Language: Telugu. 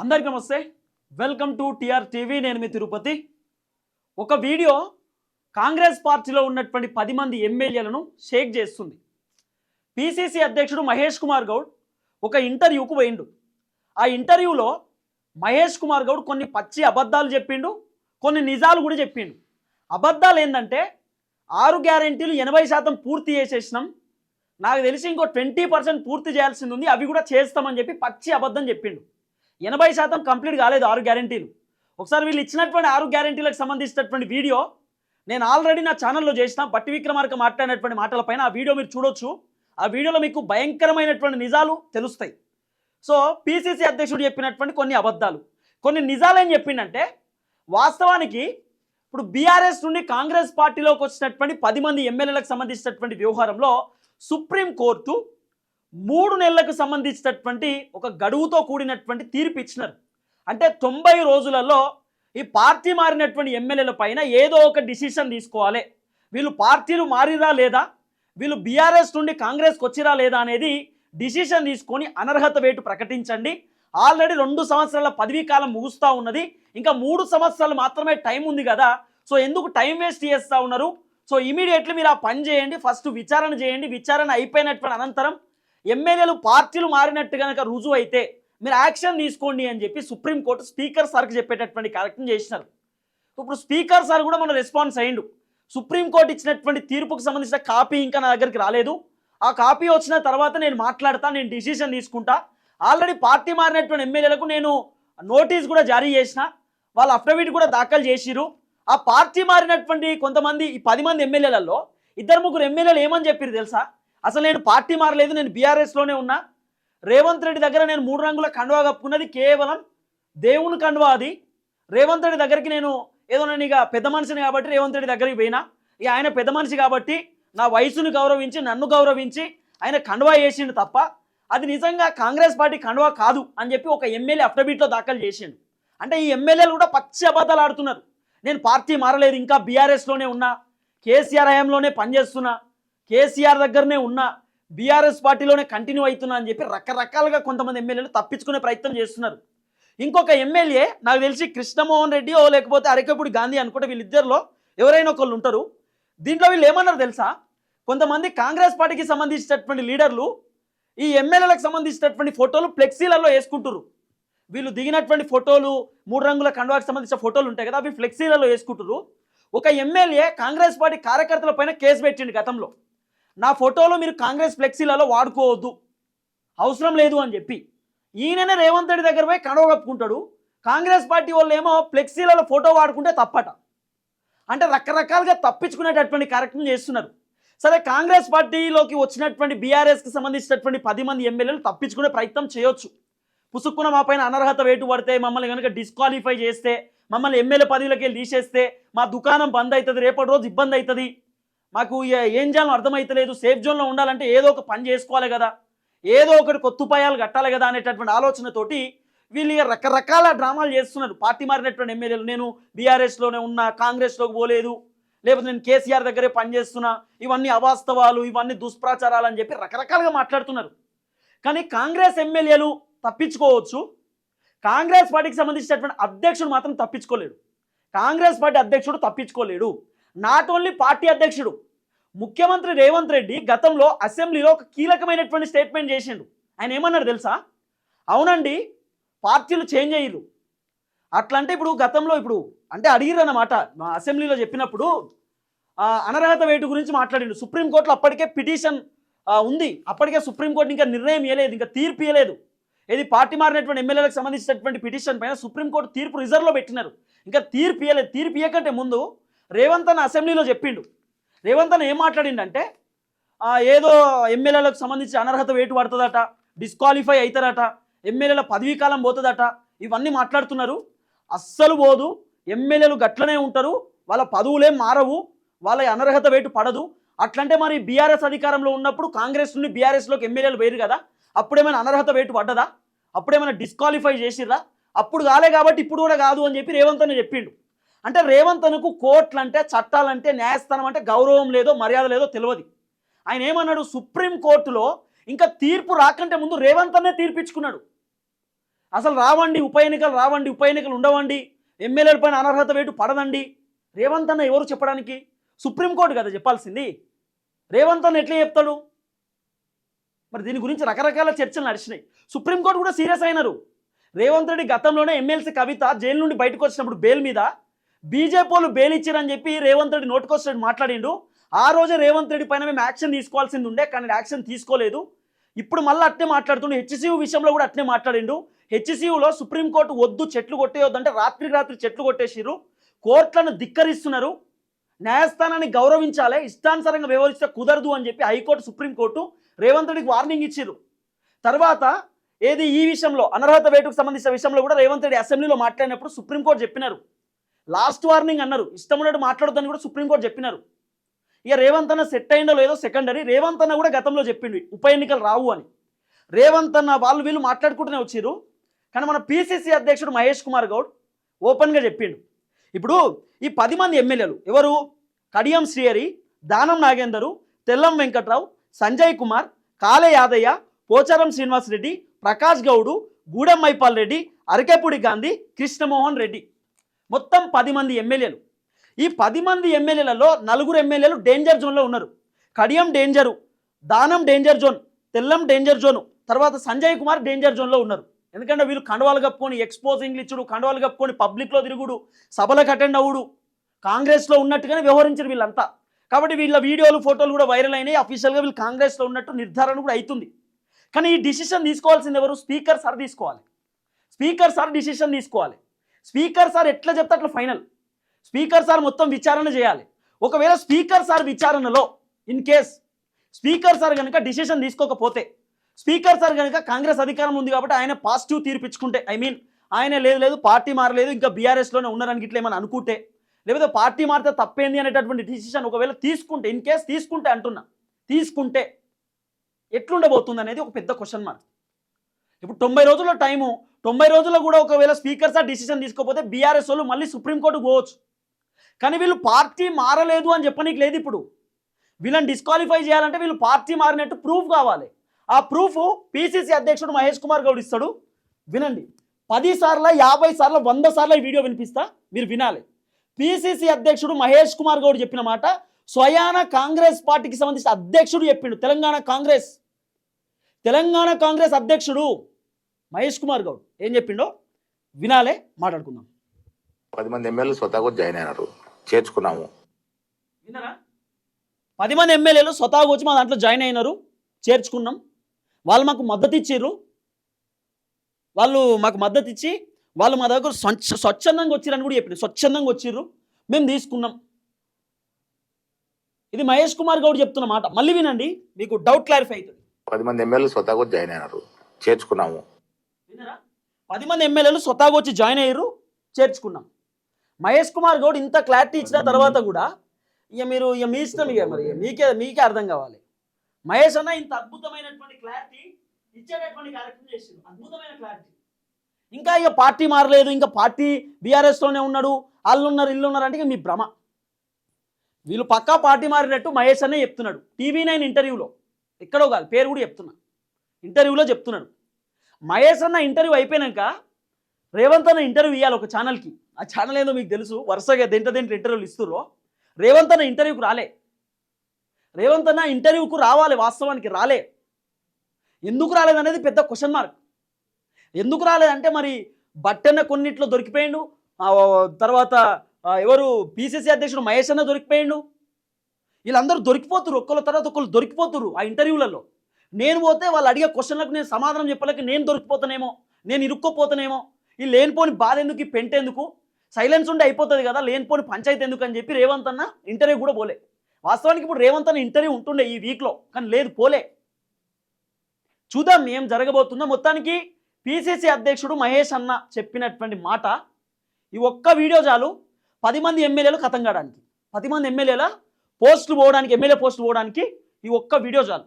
అందరికీ నమస్తే. వెల్కమ్ టు టిఆర్ టీవీ నేను మీ తిరుపతి. ఒక వీడియో కాంగ్రెస్ పార్టీలో ఉన్నటువంటి పది మంది ఎమ్మెల్యేలను షేక్ చేస్తుంది. పిసిసి అధ్యక్షుడు మహేష్ కుమార్ గౌడ్ ఒక ఇంటర్వ్యూకు పోయిండు. ఆ ఇంటర్వ్యూలో మహేష్ కుమార్ గౌడ్ కొన్ని పచ్చి అబద్ధాలు చెప్పిండు కొన్ని నిజాలు కూడా చెప్పిండు. అబద్ధాలు ఏంటంటే ఆరు గ్యారెంటీలు ఎనభై శాతం పూర్తి చేసేసినాం. నాకు తెలిసి ఇంకో ట్వంటీ పర్సెంట్ పూర్తి చేయాల్సింది ఉంది అవి కూడా చేస్తామని చెప్పి పచ్చి అబద్ధం చెప్పిండు. ఎనభై శాతం కంప్లీట్ కాలేదు ఆరు గ్యారెంటీలు. ఒకసారి వీళ్ళు ఇచ్చినటువంటి ఆరు గ్యారెంటీలకు సంబంధించినటువంటి వీడియో నేను ఆల్రెడీ నా ఛానల్లో చేసిన బట్టి విక్రమార్క మాట్లాడినటువంటి మాటలపైన ఆ వీడియో మీరు చూడొచ్చు. ఆ వీడియోలో మీకు భయంకరమైనటువంటి నిజాలు తెలుస్తాయి. సో పిసిసి అధ్యక్షుడు చెప్పినటువంటి కొన్ని అబద్ధాలు. కొన్ని నిజాలు ఏం చెప్పిండంటే వాస్తవానికి ఇప్పుడు బీఆర్ఎస్ నుండి కాంగ్రెస్ పార్టీలోకి వచ్చినటువంటి పది మంది ఎమ్మెల్యేలకు సంబంధించినటువంటి వ్యవహారంలో సుప్రీంకోర్టు మూడు నెలలకు సంబంధించినటువంటి ఒక గడువుతో కూడినటువంటి తీర్పు ఇచ్చినారు. అంటే తొంభై రోజులలో ఈ పార్టీ మారినటువంటి ఎమ్మెల్యేల పైన ఏదో ఒక డిసిషన్ తీసుకోవాలి. వీళ్ళు పార్టీలు మారిరా లేదా? వీళ్ళు బీఆర్ఎస్ నుండి కాంగ్రెస్కి వచ్చిరా లేదా అనేది డిసిషన్ తీసుకొని అనర్హత వేటు ప్రకటించండి. ఆల్రెడీ రెండు సంవత్సరాల పదవీ కాలం ముగుస్తూ ఉన్నది. ఇంకా మూడు సంవత్సరాలు మాత్రమే టైం ఉంది కదా. సో ఎందుకు టైం వేస్ట్ చేస్తూ ఉన్నారు? సో ఇమీడియట్లీ మీరు ఆ పని చేయండి. ఫస్ట్ విచారణ చేయండి. విచారణ అయిపోయినటువంటి అనంతరం ఎమ్మెల్యేలు పార్టీలు మారినట్టు కనుక రుజువు అయితే మీరు యాక్షన్ తీసుకోండి అని చెప్పి సుప్రీంకోర్టు స్పీకర్ సార్కి చెప్పేటటువంటి కార్యక్రమం చేసినారు. ఇప్పుడు స్పీకర్ సార్ కూడా మన రెస్పాన్స్ అయ్యిండు. సుప్రీంకోర్టు ఇచ్చినటువంటి తీర్పుకు సంబంధించిన కాపీ ఇంకా నా దగ్గరికి రాలేదు. ఆ కాపీ వచ్చిన తర్వాత నేను మాట్లాడతా నేను డిసిషన్ తీసుకుంటా. ఆల్రెడీ పార్టీ మారినటువంటి ఎమ్మెల్యేలకు నేను నోటీస్ కూడా జారీ చేసిన. వాళ్ళు అఫిడవిట్ కూడా దాఖలు చేసిరు ఆ పార్టీ మారినటువంటి కొంతమంది ఈ పది మంది ఎమ్మెల్యేలలో ఇద్దరు ముగ్గురు ఎమ్మెల్యేలు ఏమని చెప్పారు తెలుసా? అసలు నేను పార్టీ మారలేదు నేను బీఆర్ఎస్లోనే ఉన్నా. రేవంత్ రెడ్డి దగ్గర నేను మూడు రంగుల కండువా కప్పుకున్నది కేవలం దేవుని కండువా అది. రేవంత్ రెడ్డి దగ్గరికి నేను ఏదో నేను ఇక పెద్ద మనిషిని కాబట్టి రేవంత్ రెడ్డి దగ్గరికి పోయినా. ఇక ఆయన పెద్ద మనిషి కాబట్టి నా వయసును గౌరవించి నన్ను గౌరవించి ఆయన కండువా చేసిండు తప్ప అది నిజంగా కాంగ్రెస్ పార్టీ కండువా కాదు అని చెప్పి ఒక ఎమ్మెల్యే అఫిడవిట్లో దాఖలు చేసిండు. అంటే ఈ ఎమ్మెల్యేలు కూడా పచ్చి అబద్ధాలు ఆడుతున్నారు. నేను పార్టీ మారలేదు ఇంకా బీఆర్ఎస్లోనే ఉన్నా కేసీఆర్ హయాంలోనే పనిచేస్తున్నా. కేసీఆర్ దగ్గరనే ఉన్నా బీఆర్ఎస్ పార్టీలోనే కంటిన్యూ అవుతున్నా అని చెప్పి రకరకాలుగా కొంతమంది ఎమ్మెల్యేలు తప్పించుకునే ప్రయత్నం చేస్తున్నారు. ఇంకొక ఎమ్మెల్యే నాకు తెలిసి కృష్ణమోహన్ రెడ్డి ఓ లేకపోతే అరకపూడి గాంధీ అనుకుంటే వీళ్ళిద్దరిలో ఎవరైనా ఒకళ్ళు ఉంటారు. దీంట్లో వీళ్ళు ఏమన్నారు తెలుసా? కొంతమంది కాంగ్రెస్ పార్టీకి సంబంధించినటువంటి లీడర్లు ఈ ఎమ్మెల్యేలకు సంబంధించినటువంటి ఫోటోలు ఫ్లెక్సీలలో వేసుకుంటారు వీళ్ళు దిగినటువంటి ఫోటోలు మూడు రంగుల కండువాకి సంబంధించిన ఫోటోలు ఉంటాయి కదా అవి ఫ్లెక్సీలలో వేసుకుంటారు ఒక ఎమ్మెల్యే కాంగ్రెస్ పార్టీ కార్యకర్తల పైన కేసు పెట్టిండు గతంలో. నా ఫోటోలో మీరు కాంగ్రెస్ ఫ్లెక్సీలలో వాడుకోవద్దు. అవసరం లేదు అని చెప్పి. ఈయననే రేవంత్ రెడ్డి దగ్గర పోయి కండవ కప్పుకుంటాడు. కాంగ్రెస్ పార్టీ వాళ్ళు ఏమో ఫ్లెక్సీలలో ఫోటో వాడుకుంటే తప్పట. అంటే రకరకాలుగా తప్పించుకునేటటువంటి కార్యక్రమం చేస్తున్నారు. సరే కాంగ్రెస్ పార్టీలోకి వచ్చినటువంటి బీఆర్ఎస్కి సంబంధించినటువంటి పది మంది ఎమ్మెల్యేలు తప్పించుకునే ప్రయత్నం చేయొచ్చు. పుసుక్కున మా పైన అనర్హత వేటు పడితే మమ్మల్ని కనుక డిస్క్వాలిఫై చేస్తే మమ్మల్ని ఎమ్మెల్యే పదవిలోకి వెళ్ళి తీసేస్తే మా దుకాణం బంద్ అవుతుంది రేపటి రోజు ఇబ్బంది అవుతుంది. మాకు ఏం చేయాలో అర్థమవుతలేదు సేఫ్ జోన్లో ఉండాలంటే ఏదో ఒక పని చేసుకోవాలి కదా. ఏదో ఒకటి కొత్తుపాయాలు కట్టాలి కదా అనేటటువంటి ఆలోచనతోటి వీళ్ళు రకరకాల డ్రామాలు చేస్తున్నారు. పార్టీ మారినటువంటి ఎమ్మెల్యేలు. నేను బీఆర్ఎస్లోనే ఉన్నా కాంగ్రెస్లోకి పోలేదు. లేకపోతే నేను కేసీఆర్ దగ్గరే పనిచేస్తున్నా ఇవన్నీ అవాస్తవాలు ఇవన్నీ దుష్ప్రచారాలు అని చెప్పి రకరకాలుగా మాట్లాడుతున్నారు. కానీ కాంగ్రెస్ ఎమ్మెల్యేలు తప్పించుకోవచ్చు. కాంగ్రెస్ పార్టీకి సంబంధించినటువంటి అధ్యక్షుడు మాత్రం తప్పించుకోలేడు. కాంగ్రెస్ పార్టీ అధ్యక్షుడు తప్పించుకోలేడు. నాట్ ఓన్లీ పార్టీ అధ్యక్షుడు ముఖ్యమంత్రి రేవంత్ రెడ్డి గతంలో అసెంబ్లీలో ఒక కీలకమైనటువంటి స్టేట్మెంట్ చేసిండు. ఆయన ఏమన్నారు తెలుసా? అవునండి పార్టీలు చేంజ్ అయ్యారు అట్లా అంటే ఇప్పుడు గతంలో ఇప్పుడు అంటే అడిగిరు అన్నమాట మా అసెంబ్లీలో చెప్పినప్పుడు అనర్హత వేటు గురించి మాట్లాడిండు. సుప్రీంకోర్టులో అప్పటికే పిటిషన్ ఉంది. అప్పటికే సుప్రీంకోర్టు ఇంకా నిర్ణయం ఇవ్వలేదు ఇంకా తీర్పు ఇవ్వలేదు ఏది పార్టీ మారినటువంటి ఎమ్మెల్యేలకు సంబంధించినటువంటి పిటిషన్ పైన సుప్రీంకోర్టు తీర్పు రిజర్వ్లో పెట్టినారు. ఇంకా తీర్పు ఇవ్వలేదు తీర్పు ఇవ్వకంటే ముందు రేవంత్ అన్న అసెంబ్లీలో చెప్పిండు. రేవంత్ అన్న ఏం మాట్లాడిండంటే ఏదో ఎమ్మెల్యేలకు సంబంధించి అనర్హత వేటు పడుతుందట డిస్క్వాలిఫై అవుతారట ఎమ్మెల్యేల పదవీ కాలం పోతుందట ఇవన్నీ మాట్లాడుతున్నారు. అస్సలు పోదు ఎమ్మెల్యేలు గట్లనే ఉంటారు వాళ్ళ పదవులేం మారవు వాళ్ళ అనర్హత వేటు పడదు. అట్లంటే మరి బీఆర్ఎస్ అధికారంలో ఉన్నప్పుడు కాంగ్రెస్ నుండి బీఆర్ఎస్లోకి ఎమ్మెల్యేలు వేరు కదా అప్పుడేమైనా అనర్హత వేటు పడ్డదా? అప్పుడేమైనా డిస్క్వాలిఫై చేసిర్రా? అప్పుడు కాలే కాబట్టి ఇప్పుడు కూడా కాదు అని చెప్పి రేవంత్ అని చెప్పిండు. అంటే రేవంత్ అనుకు కోర్టులంటే చట్టాలంటే న్యాయస్థానం అంటే గౌరవం లేదో మర్యాద లేదో తెలియదు ఆయన ఏమన్నాడు? సుప్రీం కోర్టులో ఇంకా తీర్పు రాకంటే ముందు రేవంత్ అనే తీర్పిచ్చుకున్నాడు. అసలు రావండి ఉప ఎన్నికలు రావండి ఉప ఎన్నికలు ఉండవండి ఎమ్మెల్యేల పైన అనర్హత వేటు పడదండి. రేవంత్ అన్న ఎవరు చెప్పడానికి? సుప్రీంకోర్టు కదా చెప్పాల్సింది. రేవంత్ అన్న ఎట్లా చెప్తాడు? మరి దీని గురించి రకరకాల చర్చలు నడిచినాయి. సుప్రీంకోర్టు కూడా సీరియస్ అయినారు. రేవంత్ రెడ్డి గతంలోనే ఎమ్మెల్సీ కవిత జైలు నుండి బయటకు వచ్చినప్పుడు బెయిల్ మీద బీజేపీలు వాళ్ళు చెప్పి రేవంత్ రెడ్డి నోటుకొస్తాడు మాట్లాడిండు. ఆ రోజే రేవంత్ రెడ్డి పైన మేము యాక్షన్ తీసుకోవాల్సింది ఉండే కానీ యాక్షన్ తీసుకోలేదు. ఇప్పుడు మళ్ళీ అట్నే మాట్లాడుతుండే. హెచ్సియు విషయంలో కూడా అట్నే మాట్లాడిండు. హెచ్సియులో సుప్రీంకోర్టు వద్దు చెట్లు కొట్టేయొద్దంటే రాత్రి రాత్రి చెట్లు కొట్టేసిర్రు. కోర్టులను ధిక్కరిస్తున్నారు. న్యాయస్థానాన్ని గౌరవించాలి ఇష్టానుసారంగా వ్యవహరిస్తే కుదరదు అని చెప్పి హైకోర్టు సుప్రీంకోర్టు రేవంత్ రెడ్డికి వార్నింగ్ ఇచ్చిర్రు. తర్వాత ఏది ఈ విషయంలో అనర్హత వేటుకు సంబంధించిన విషయంలో కూడా రేవంత్ రెడ్డి అసెంబ్లీలో మాట్లాడినప్పుడు సుప్రీంకోర్టు చెప్పినారు. లాస్ట్ వార్నింగ్ అన్నారు. ఇష్టం ఉన్నట్టు మాట్లాడొద్దని కూడా సుప్రీంకోర్టు చెప్పినారు. ఇక రేవంత్ అన్న సెట్ అయిందో లేదో సెకండరీ. రేవంత్ అన్న కూడా గతంలో చెప్పిండు ఉప ఎన్నికలు రావు అని. రేవంత్ అన్న వాళ్ళు వీళ్ళు మాట్లాడుకుంటూనే వచ్చారు కానీ మన పిసిసి అధ్యక్షుడు మహేష్ కుమార్ గౌడ్ ఓపెన్గా చెప్పిండు. ఇప్పుడు ఈ పది మంది ఎమ్మెల్యేలు ఎవరు? కడియం శ్రీహరి దానం నాగేందరు తెల్లం వెంకట్రావు సంజయ్ కుమార్ కాలే యాదయ్య పోచారం శ్రీనివాసరెడ్డి ప్రకాష్ గౌడు గూడెం మైపాల్ రెడ్డి అరకేపూడి గాంధీ కృష్ణమోహన్ రెడ్డి. మొత్తం పది మంది ఎమ్మెల్యేలు. ఈ పది మంది ఎమ్మెల్యేలలో నలుగురు ఎమ్మెల్యేలు డేంజర్ జోన్లో ఉన్నారు. Kadiyam danger Danam danger zone Tellam danger zone తర్వాత సంజయ్ కుమార్ డేంజర్ జోన్లో ఉన్నారు. ఎందుకంటే వీళ్ళు కండవాలు కప్పుకొని ఎక్స్పోజింగ్లు ఇచ్చుడు కండవాలు కప్పుకొని పబ్లిక్లో తిరుగుడు సభలకు అటెండ్ అవ్వడు. కాంగ్రెస్లో ఉన్నట్టుగానే వ్యవహరించారు వీళ్ళంతా. కాబట్టి వీళ్ళ వీడియోలు ఫోటోలు కూడా వైరల్ అయినాయి. అఫీషియల్గా వీళ్ళు కాంగ్రెస్లో ఉన్నట్టు నిర్ధారణ కూడా అవుతుంది కానీ ఈ డిసిషన్ తీసుకోవాల్సింది ఎవరు? స్పీకర్ సార్ తీసుకోవాలి. స్పీకర్ సార్ డిసిషన్ తీసుకోవాలి. స్పీకర్ సార్ ఎట్లా చెప్తే అట్లా ఫైనల్. స్పీకర్ సార్ మొత్తం విచారణ చేయాలి. ఒకవేళ స్పీకర్ సార్ విచారణలో ఇన్ కేస్ స్పీకర్ సార్ కనుక డిసిషన్ తీసుకోకపోతే స్పీకర్ సార్ కనుక కాంగ్రెస్ అధికారం ఉంది కాబట్టి ఆయన పాజిటివ్ తీర్పిచ్చుకుంటే ఐ మీన్ ఆయన లేదు లేదు పార్టీ మారలేదు ఇంకా బీఆర్ఎస్లోనే ఉన్నారని ఇట్లా ఏమైనా అనుకుంటే లేకపోతే పార్టీ మారితే తప్పేంది అనేటటువంటి డిసిషన్ ఒకవేళ తీసుకుంటే ఇన్ కేస్ తీసుకుంటే అంటున్నా తీసుకుంటే ఎట్లుండబోతుంది అనేది ఒక పెద్ద క్వశ్చన్ మార్క్ ఇప్పుడు తొంభై రోజుల టైము తొంభై రోజుల్లో కూడా ఒకవేళ స్పీకర్స్ ఆ డిసిషన్ తీసుకోకపోతే బీఆర్ఎస్ వాళ్ళు మళ్ళీ సుప్రీంకోర్టుకు పోవచ్చు. కానీ వీళ్ళు పార్టీ మారలేదు అని చెప్పనీకి లేదు ఇప్పుడు. వీళ్ళని డిస్క్వాలిఫై చేయాలంటే వీళ్ళు పార్టీ మారినట్టు ప్రూఫ్ కావాలి. ఆ ప్రూఫ్ పిసిసి అధ్యక్షుడు మహేష్ కుమార్ గౌడ్ ఇస్తాడు. వినండి. పది సార్ల యాభై సార్ల వంద సార్ల ఈ వీడియో వినిపిస్తా. మీరు వినాలి. పిసిసి అధ్యక్షుడు మహేష్ కుమార్ గౌడ్ చెప్పిన మాట స్వయాన కాంగ్రెస్ పార్టీకి సంబంధించిన అధ్యక్షుడు చెప్పిండు. తెలంగాణ కాంగ్రెస్. తెలంగాణ కాంగ్రెస్ అధ్యక్షుడు. మహేష్ కుమార్ గౌడ్ ఏం చెప్పిండో వినాలే మాట్లాడుకుందాం. పది మంది ఎమ్మెల్యేలు స్వతహాగా జాయిన్ అయినారు. చేర్చుకున్నాము. విన్నారా? పది మంది ఎమ్మెల్యేలు స్వతహాగా వచ్చి మా దాంట్లో జాయిన్ అయినారు. చేర్చుకున్నాం. వాళ్ళు మాకు మద్దతు ఇచ్చారు వాళ్ళు మాకు మద్దతు ఇచ్చి వాళ్ళు మా దగ్గర స్వచ్ఛ స్వచ్ఛందంగా వచ్చిరని కూడా చెప్పింది స్వచ్ఛందంగా వచ్చిర్రు. మేము తీసుకున్నాం. ఇది మహేష్ కుమార్ గౌడ్ చెప్తున్న మాట. మళ్ళీ వినండి మీకు డౌట్ క్లారిఫై అవుతుంది. పది మంది ఎమ్మెల్యేలు స్వతహాగా జాయిన్ అయినారు. చేర్చుకున్నాము. పది మంది ఎమ్మెల్యేలు స్వతహాగా వచ్చి జాయిన్ అయ్యారు చేర్చుకున్నాం. మహేష్ కుమార్ గౌడ్ ఇంత క్లారిటీ ఇచ్చిన తర్వాత కూడా ఇక మీరు ఇక మీ ఇష్టం ఇక మరి మీకే మీకే అర్థం కావాలి. మహేష్ అన్న ఇంత అద్భుతమైనటువంటి క్లారిటీ ఇచ్చేటటువంటి కార్యక్రమం చేసిండు. అద్భుతమైన క్లారిటీ. ఇంకా ఇక పార్టీ మారలేదు ఇంకా పార్టీ బీఆర్ఎస్లోనే ఉన్నాడు వాళ్ళు ఉన్నారు ఇల్లు ఉన్నారు అంటే ఇక మీ భ్రమ. వీళ్ళు పక్కా పార్టీ మారినట్టు మహేష్ అనే చెప్తున్నాడు. టీవీ నైన్ ఇంటర్వ్యూలో ఎక్కడో కాదు పేరు కూడా చెప్తున్నా. ఇంటర్వ్యూలో చెప్తున్నాడు. మహేష్ అన్న ఇంటర్వ్యూ అయిపోయాక రేవంత్ అన్న ఇంటర్వ్యూ ఇవ్వాలి ఒక ఛానల్కి. ఆ ఛానల్ ఏందో మీకు తెలుసు వరుసగా దెంట ఇంటర్వ్యూలు ఇస్తుర్రో. రేవంత్ అన్న ఇంటర్వ్యూకి రాలే. రేవంత్ అన్న ఇంటర్వ్యూకు రావాలి వాస్తవానికి రాలే. ఎందుకు రాలేదనేది పెద్ద క్వశ్చన్ మార్క్ ఎందుకు రాలేదంటే మరి బట్టన్న కొన్నిట్లో దొరికిపోయిండు తర్వాత ఎవరు పిసిసి అధ్యక్షుడు మహేష్ అన్న దొరికిపోయిండు. వీళ్ళందరూ దొరికిపోతురు ఒక్కళ్ళ తర్వాత ఒకళ్ళు దొరికిపోతురు ఆ ఇంటర్వ్యూలలో. నేను పోతే వాళ్ళు అడిగే క్వశ్చన్లకు నేను సమాధానం చెప్పలేక నేను దొరికిపోతానేమో నేను ఇరుక్కోపోతానేమో ఈ లేనిపోని బాధ ఎందుకు ఈ పెంట ఎందుకు? సైలెన్స్ ఉండి అయిపోతుంది కదా లేనిపోని పంచాయతీ ఎందుకు అని చెప్పి రేవంత్ అన్న ఇంటర్వ్యూ కూడా పోలే. వాస్తవానికి ఇప్పుడు రేవంత్ అన్న ఇంటర్వ్యూ ఉంటుండే ఈ వీక్లో కానీ లేదు పోలే. చూద్దాం ఏం జరగబోతుందో. మొత్తానికి పిసిసి అధ్యక్షుడు మహేష్ అన్న చెప్పినటువంటి మాట ఈ ఒక్క వీడియో చాలు పది మంది ఎమ్మెల్యేలు కథం కావడానికి పది మంది ఎమ్మెల్యేల పోస్టులు పోవడానికి ఎమ్మెల్యే పోస్టులు పోవడానికి ఈ ఒక్క వీడియో చాలు.